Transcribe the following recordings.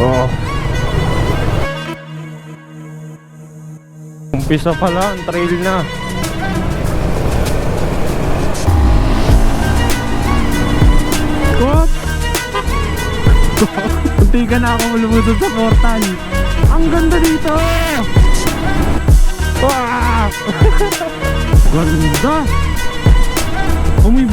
Oh. Umpisa pala, ang trail na. What? Kunti ka na ako lumusod sa portal. Ang ganda dito! Wow! ganda! Oh, may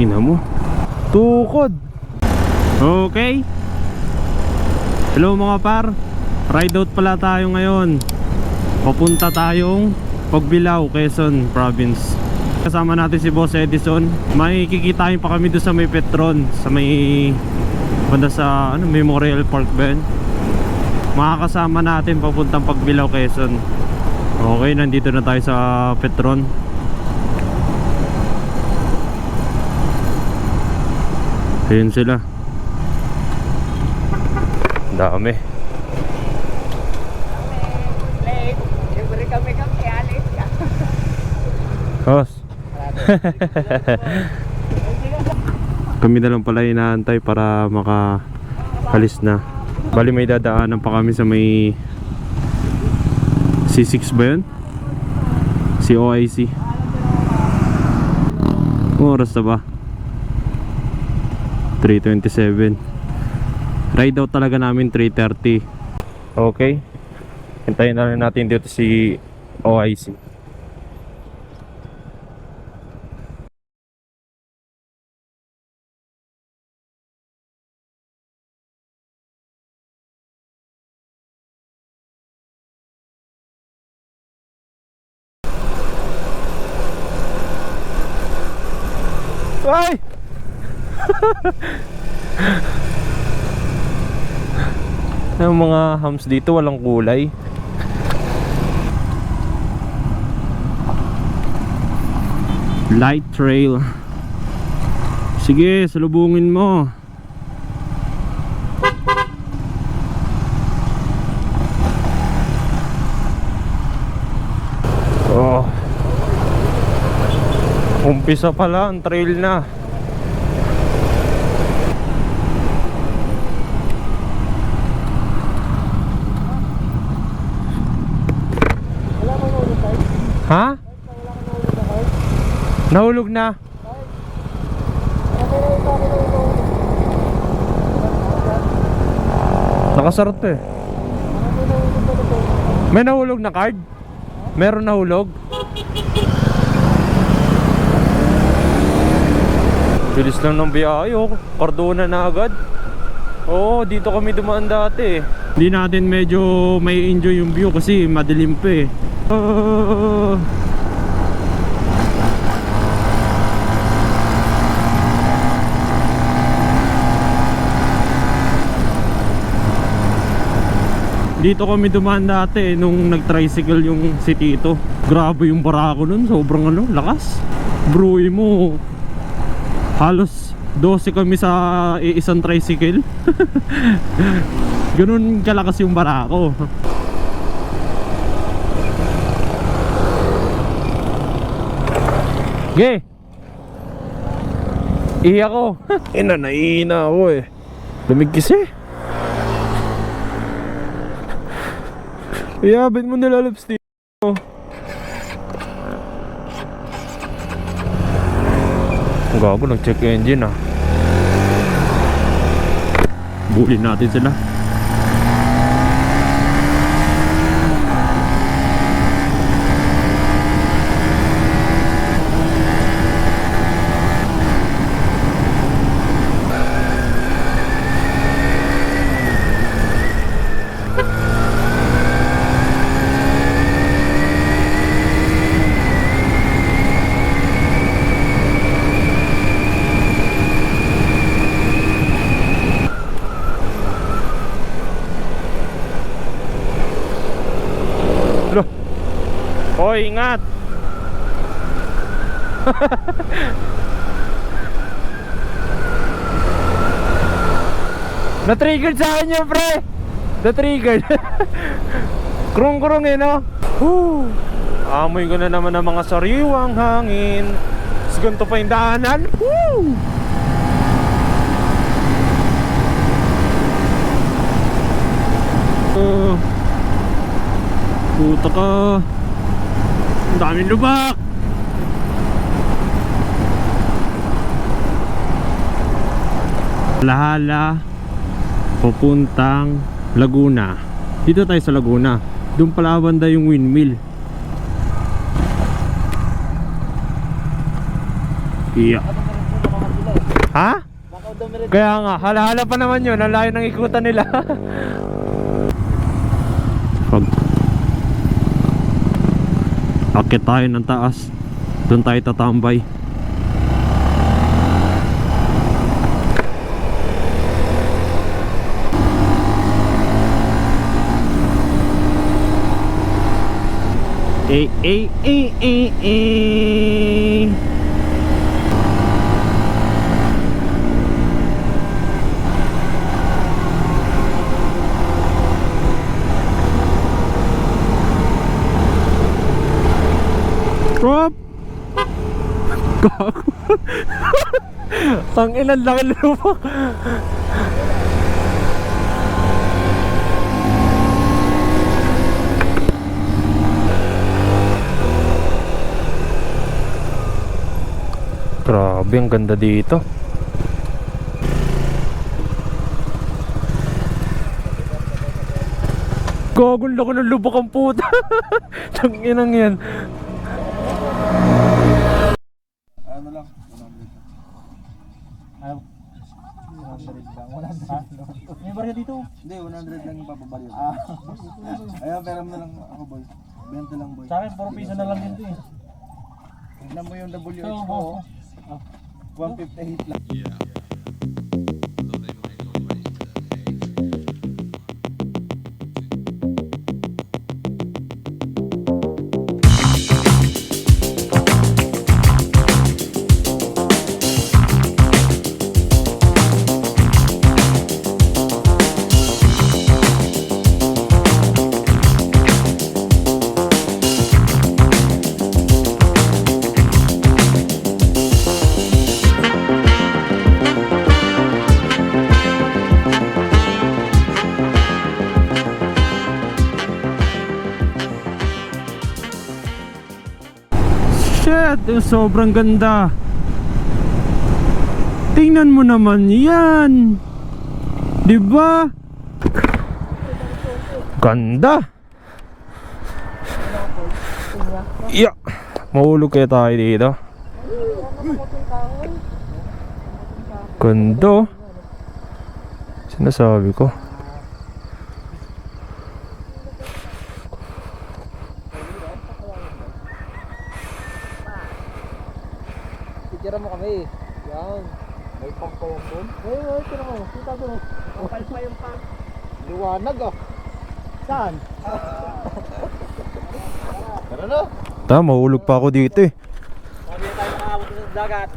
Ina mo. Tukod! Okay. Hello mga par. Ride out pala tayo ngayon. Papunta tayong Pagbilao, Quezon Province. Kasama natin si Boss Edison. May kikitain pa kami doon sa may Petron, sa may banda sa ano, Memorial Park ba yun? Makakasama natin papuntang Pagbilao, Quezon. Okay, nandito na tayo sa Petron. Ayun sila. Dami. Siyempre kami kami, alis ka. Boss. kami na lang pala inaantay para maka-alis na. Bali may dadaanan pa kami sa may C6 ba yun? Si OIC. Kung oras na ba? 3.27 Ride out talaga namin 3.30 Okay. Hintayin na lang natin dito si OIC Ay! Yung mga hams dito walang kulay. Light trail. Sige, salubungin mo. Oh. Umpisa pala ang trail na. Ha? Nahulog na. Nakasarap to eh. May nahulog na card? Meron nahulog? Bilis lang ng biyahe oh. Cardona na agad. Oo, dito kami dumaan dati eh. Hindi natin medyo may enjoy yung view kasi madilim pa eh. Oh. Dito kami dumaan dati eh, nung nag-tricycle yung si Tito. Grabe yung barako nun, sobrang ano, lakas. Bro mo, halos 12 kami sa isang tricycle. Ganun kalakas yung barako. Ge! Ihi ako. Ina, naiina ako eh. Lamig kasi. Iyabit mo nila lipstick mo. Gago, nag-check engine ah. Bulin natin sila. Lo. Hoy, ingat. Na-triggered sa akin yun, pre. Na-triggered. Krong-krong eh, no? Woo! Amoy ko na naman ng mga sariwang hangin. Tapos ganito pa yung daanan. Woo! Uh, puta ka. Ang daming lubak. Lahala papuntang Laguna. Dito tayo sa Laguna. Doon pala banda yung windmill. Iya. Ha? Kaya nga, halahala pa naman yun. Ang layo ng ikutan nila. akit tayo ng taas, doon tayo tatambay. Eh, eh, eh, eh, eh. Drop! Gago. Tang ilan laki lupa. Grabe, ang ganda dito. Gagong laki ng lubak ang puta. Tanginang yan. 100. Ayaw. 100 lang. 100 May barya dito? Hindi, 100 lang yung papabali. Ah. Ayaw, pera mo na lang ako, boy. 20 lang, boy. Sa akin, puro piso na lang yun to eh. Tignan mo yung WH ko. oo. oh. 158 lang. Shit, sobrang ganda. Tingnan mo naman 'yan. 'Di ba? Ganda. Yeah. Mahulog kaya tayo dito. Ganda. oh. Sinasabi ko. Picture mo kami. Yan. May pang pa yan doon. Ay, ay, tira mo. Kita doon. Kapal pa yung pang. Liwanag ah. Saan? Tara na. Ta, mahulog pa ako dito eh. Sabi na tayo nakaabot sa dagat.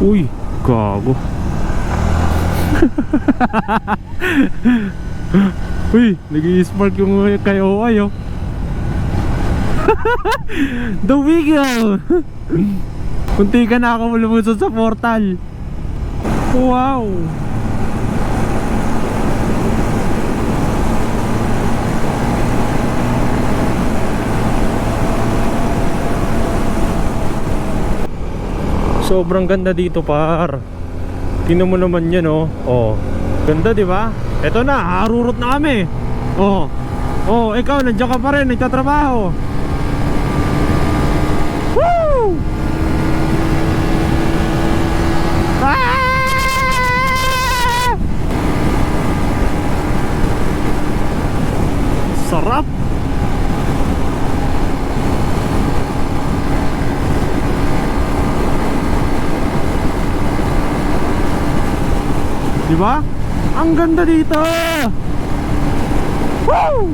Uy, gago. Uy, nag-i-spark yung kayo ayo. The Wiggle! Kunti ka na ako lumusot sa portal. Wow! Sobrang ganda dito par. Tingnan mo naman 'yan oh. Oh. Ganda 'di ba? Ito na, harurot na kami. Oh. Oh, ikaw nandiyan ka pa rin, nagtatrabaho. Di ba? Ang ganda dito. Woo!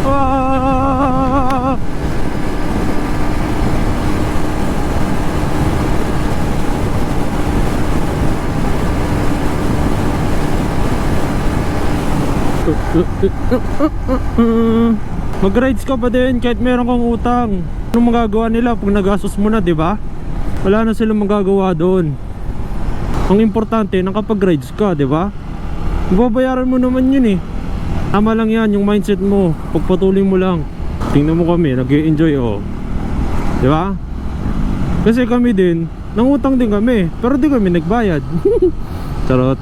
Wow! Mag-rides ka pa din kahit meron kang utang. Anong magagawa nila pag nagastos mo na, 'di ba? Wala na silang magagawa doon. Ang importante, nakapag-rides ka, di ba? Babayaran mo naman yun eh. Tama lang yan, yung mindset mo. Pagpatuloy mo lang. Tingnan mo kami, nag enjoy oh. Di ba? Kasi kami din, nangutang din kami. Pero di kami nagbayad. Charot.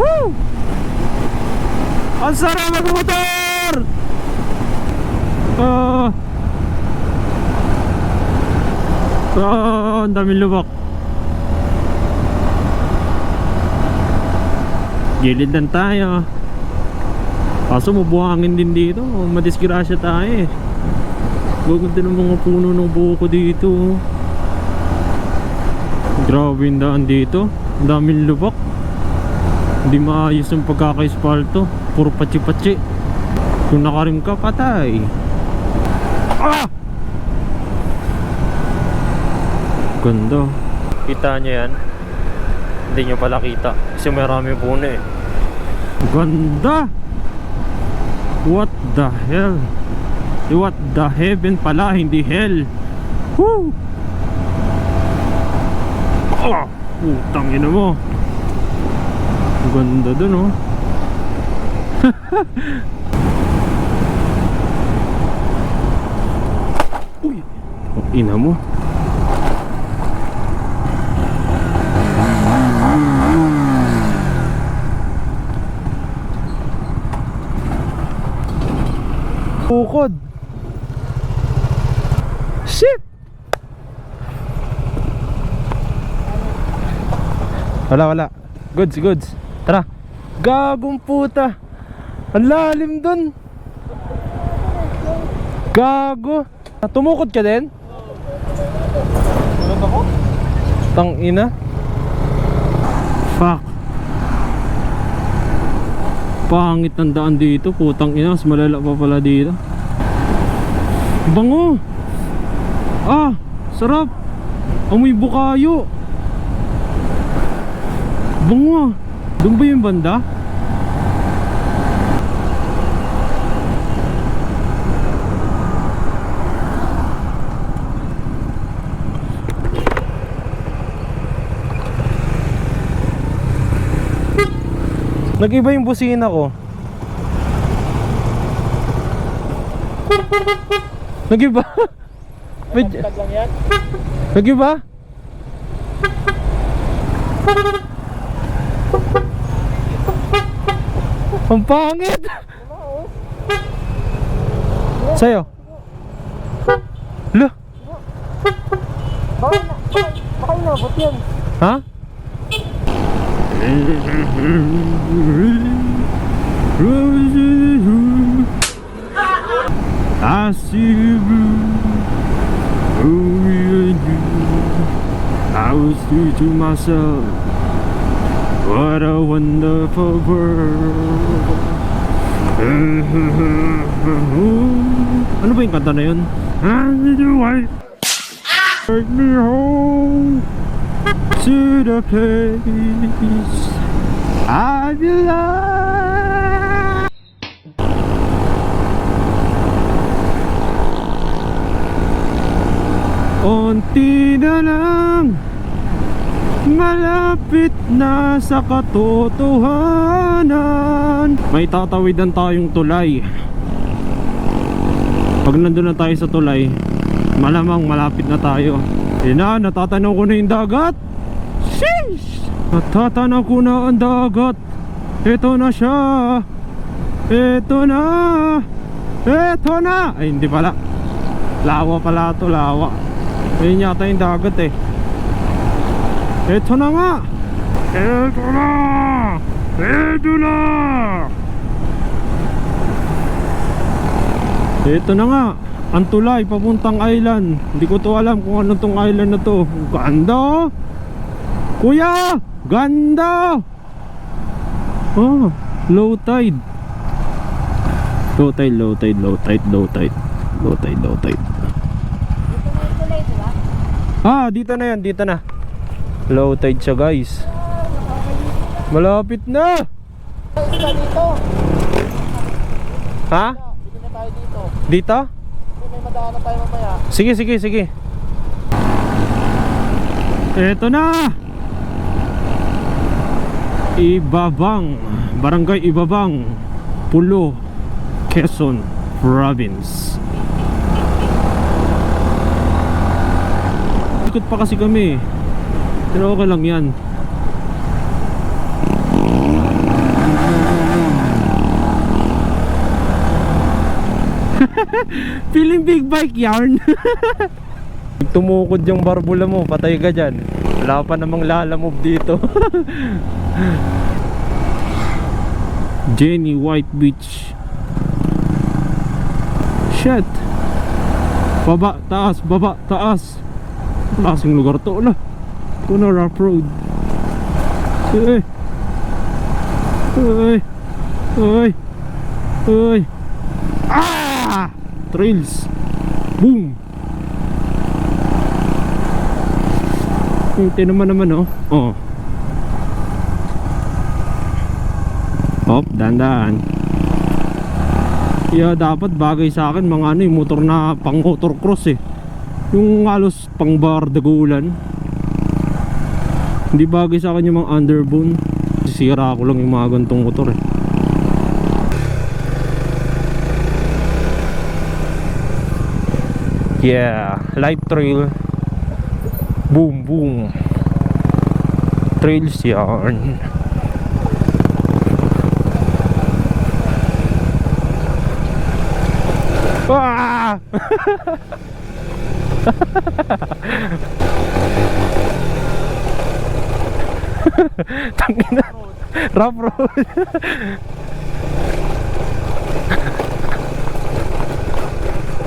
Woo! Ang sarap magmotor! Ah. Ah, ang daming lubak. Gilid lang tayo. Kaso mabuhangin din dito. Madisgrasya tayo eh. Gaganda ng mga puno ng buko dito. Grabe yung daan dito. Ang daming lubak. Hindi maayos ang pagkaka-espalto. Puro patsi-patsi. Kung nakarim ka, patay. Ah! Ganda. Kita nyo yan? Hindi nyo pala kita. Kasi marami puno eh. Ganda! What the hell? What the heaven pala, hindi hell. Woo! Ah! Putang ina mo. Ganda dun oh. Uy! Ina mo. Bukod. Shit! Wala, wala. Goods, goods. Tara. Gagong puta. Ang lalim dun. Gago. Tumukod ka din? Tulog ako? Tang ina. Fuck. Pangit ng daan dito, putang ina, mas malala pa pala dito. Bango. Ah, sarap. Amoy bukayo. Bango. Doon ba yung banda? Nag-iba yung busina ko. Nag-iba? Med- Tag lang yan? Nag-iba? Ang pangit! Sa'yo? Lo? Baka na, baka, baka inabot yan. Ha? I see you only in you. I was thinking to myself, what a wonderful world. ano ba yung kanta na yun? And the white Take me home to the place. I belong. Unti na lang. Malapit na sa katotohanan. May tatawidan tayong tulay. Pag nandun na tayo sa tulay Malamang malapit na tayo Yun na, natatanaw ko na yung dagat. Sheesh! Natatanaw ko na ang dagat. Ito na siya. Ito na. Ito na. Ay hindi pala. Lawa pala to lawa. Ayun yata yung dagat eh. Ito na nga. Ito na. Ito na. Ito na nga Ang tulay papuntang island Hindi ko to alam kung ano tong island na to Ganda oh. Kuya Ganda Oh Low tide Low tide, low tide, low tide, low tide Low tide, low tide tulay, di ba? Ah, dito na yan, dito na. Low tide siya guys. Malapit na. Dito. Ha? Pwede na tayo dito. Dito? May madaanan tayo mamaya. Sige, sige, sige. Eto na! Ibabang, Barangay Ibabang, Pulo, Quezon Province. Ikot pa kasi kami. Pero okay lang yan. Feeling big bike yarn. Tumukod yung barbula mo, patay ka dyan. Wala pa namang lalamove dito. Jenny White Beach. Shit. Baba, taas, baba, taas. Klaseng lugar to, ala. Ito na rough road. Uy. Uy. Uy. Uy. Ah! Trails. Boom. Ito naman naman oh. Oh. Hop, dandan. Yeah, dapat bagay sa akin mga ano yung motor na pang motocross eh. Yung halos pang bar dagulan. Hindi bagay sa akin yung mga underbone. Sisira ko lang yung mga gantong motor eh. Yeah, live trail. Boom, boom. Trails yarn. Ah! Tangina. Rough road.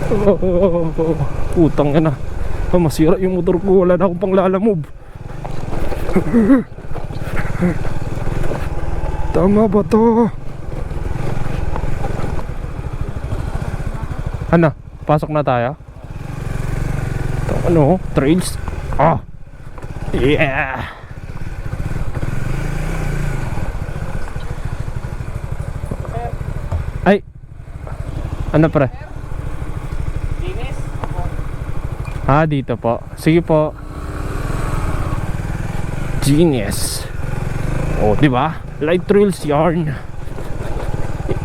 Oh, oh, oh, oh. Putang ina. Ah, masira yung motor ko. Wala na akong pang lalamove. Tama ba to? Ano? Pasok na tayo? Ano? Trails? Ah! Yeah! Ay! Ano pre? Ah, dito po. Sige po. Genius. Oh, di ba? Light trails yarn.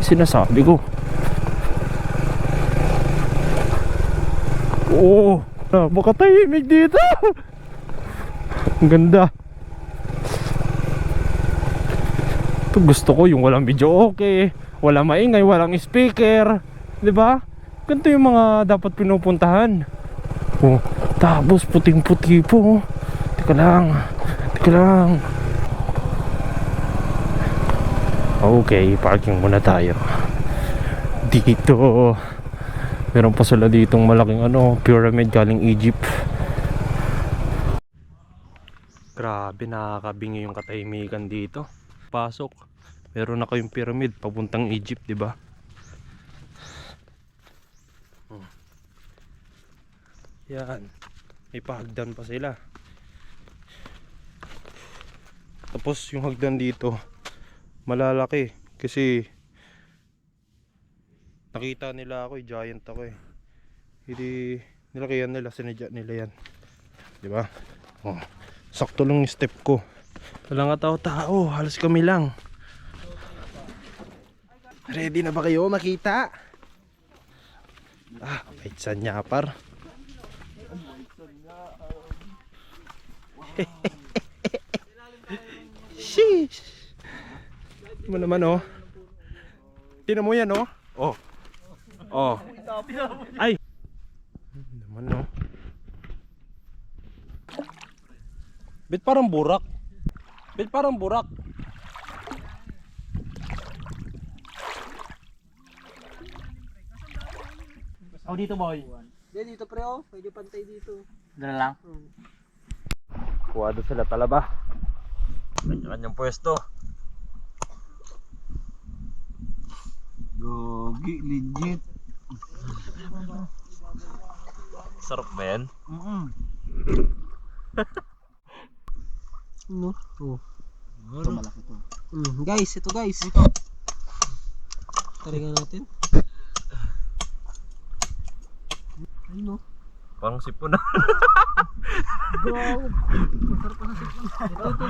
Sinasabi ko. Oh, ah, baka tahimik dito. Ang ganda. Ito gusto ko yung walang video okay, walang maingay, walang speaker, 'di ba? Ganito yung mga dapat pinupuntahan. Oh, tapos puting-puti po. Teka lang. Teka lang. Okay, parking muna tayo. Dito. Meron pa sila ditong malaking ano, pyramid galing Egypt. Grabe, nakakabingi yung katahimikan dito. Pasok. Meron na kayong pyramid papuntang Egypt, di ba? Yan. May pahagdan pa sila. Tapos yung hagdan dito malalaki kasi nakita nila ako, eh, giant ako eh. Hindi nilakihan nila, sinadya nila yan. 'Di ba? Oh, sakto lang yung step ko. Wala nga tao-tao, halos kami lang. Ready na ba kayo makita? Ah, wait sa nyapar. Sheesh. Mo naman oh. Tingnan mo yan oh. Oh. Oh. Ay. Naman oh. Bit parang burak. Bit parang burak. Ako dito boy. Dito pre oh. Pwede pantay dito. Dala lang. Kuha doon sila talaba. Kanya-kanyang pwesto. Gogi, legit. Sarap ba yan? Mm No? Oh. Ito malaki to. Mm, guys, ito guys. Ito. Taringan natin. Ano? Pang sipon na. Go! Masarap sa sipon.